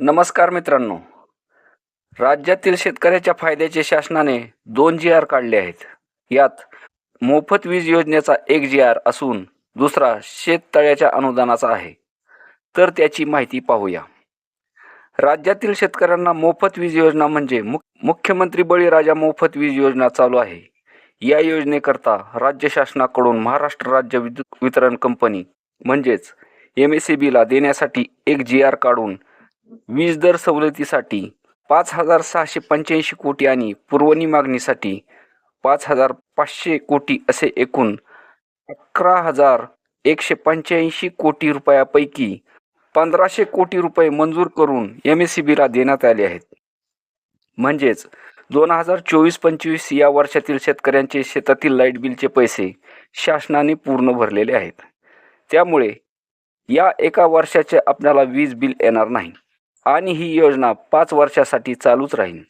नमस्कार मित्रांनो. राज्यातील शेतकऱ्याच्या फायद्याचे शासनाने दोन जी आर काढले आहेत. यात मोफत वीज योजनेचा एक जी आर असून दुसरा शेततळ्याच्या अनुदानाचा आहे. तर त्याची माहिती पाहूया. राज्यातील शेतकऱ्यांना मोफत वीज योजना म्हणजे मुख मुख्यमंत्री बळीराजा मोफत वीज योजना चालू आहे. या योजनेकरता राज्य शासनाकडून महाराष्ट्र राज्य विद्युत वितरण कंपनी म्हणजेच एम एस सी बीला देण्यासाठी एक जी आर काढून वीज दर सवलतीसाठी पाच हजार सहाशे पंच्याऐंशी कोटी आणि पुरवणी मागणीसाठी पाच हजार पाचशे कोटी असे एकूण अकरा हजार एकशे पंच्याऐंशी कोटी रुपयापैकी पंधराशे कोटी रुपये मंजूर करून एम एस सी बीला देण्यात आले आहेत. म्हणजेच दोन हजार चोवीस पंचवीस या वर्षातील शेतकऱ्यांचे शेतातील लाइट बिलचे पैसे शासनाने पूर्ण भरलेले आहेत. त्यामुळे या एका वर्षाचे आपल्याला वीज बिल येणार नाही. आणि ही योजना पाच वर्षासाठी चालूच राहील.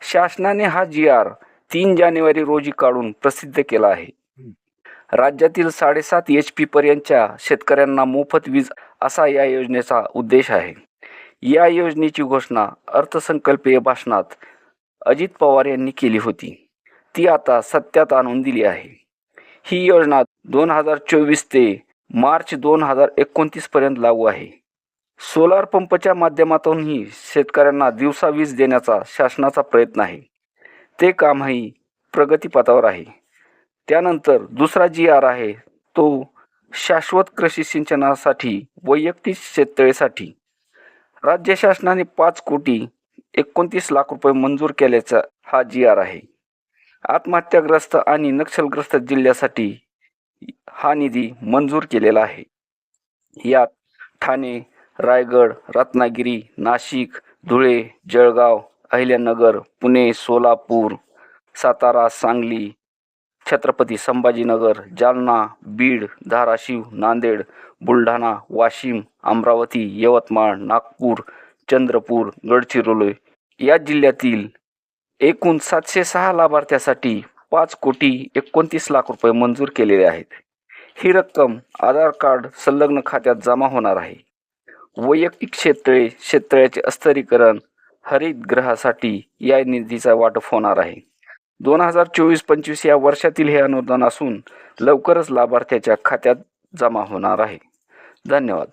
शासनाने हा जी आर तीन जानेवारी रोजी काढून प्रसिद्ध केला आहे. राज्यातील साडेसात एच पी पर्यंतच्या शेतकऱ्यांना मोफत वीज असा या योजनेचा उद्देश आहे. या योजनेची घोषणा अर्थसंकल्पीय भाषणात अजित पवार यांनी केली होती. ती आता सत्यात आणून दिली आहे. ही योजना दोन हजार चोवीस ते मार्च दोन हजार एकोणतीसपर्यंत लागू आहे. सोलार पंपच्या माध्यमातूनही शेतकऱ्यांना दिवसा वीज देण्याचा शासनाचा प्रयत्न आहे. ते कामही प्रगतीपथावर आहे. त्यानंतर दुसरा जी आर आहे तो शाश्वत कृषी सिंचनासाठी वैयक्तिक शेततळेसाठी. राज्य शासनाने पाच कोटी एकोणतीस लाख रुपये मंजूर केल्याचा हा जी आर आहे. आत्महत्याग्रस्त आणि नक्षलग्रस्त जिल्ह्यासाठी हा निधी मंजूर केलेला आहे. यात ठाणे रायगड रत्नागिरी नाशिक धुळे जळगाव अहिल्यानगर पुणे सोलापूर सातारा सांगली छत्रपती संभाजीनगर जालना बीड धाराशिव नांदेड बुलढाणा वाशिम अमरावती यवतमाळ नागपूर चंद्रपूर गडचिरोली या जिल्ह्यातील एकूण सातशे सहा लाभार्थ्यासाठी पाच कोटी एकोणतीस लाख रुपये मंजूर केलेले आहेत. ही रक्कम आधार कार्ड संलग्न खात्यात जमा होणार आहे. वैयक्तिक क्षेत्रे क्षेत्राचे अस्तरीकरण हरितगृहासाठी या निधीचा वाटप होणार आहे. दोन हजार चोवीस पंचवीस या वर्षातील हे अनुदान असून लवकरच लाभार्थ्याच्या खात्यात जमा होणार आहे. धन्यवाद.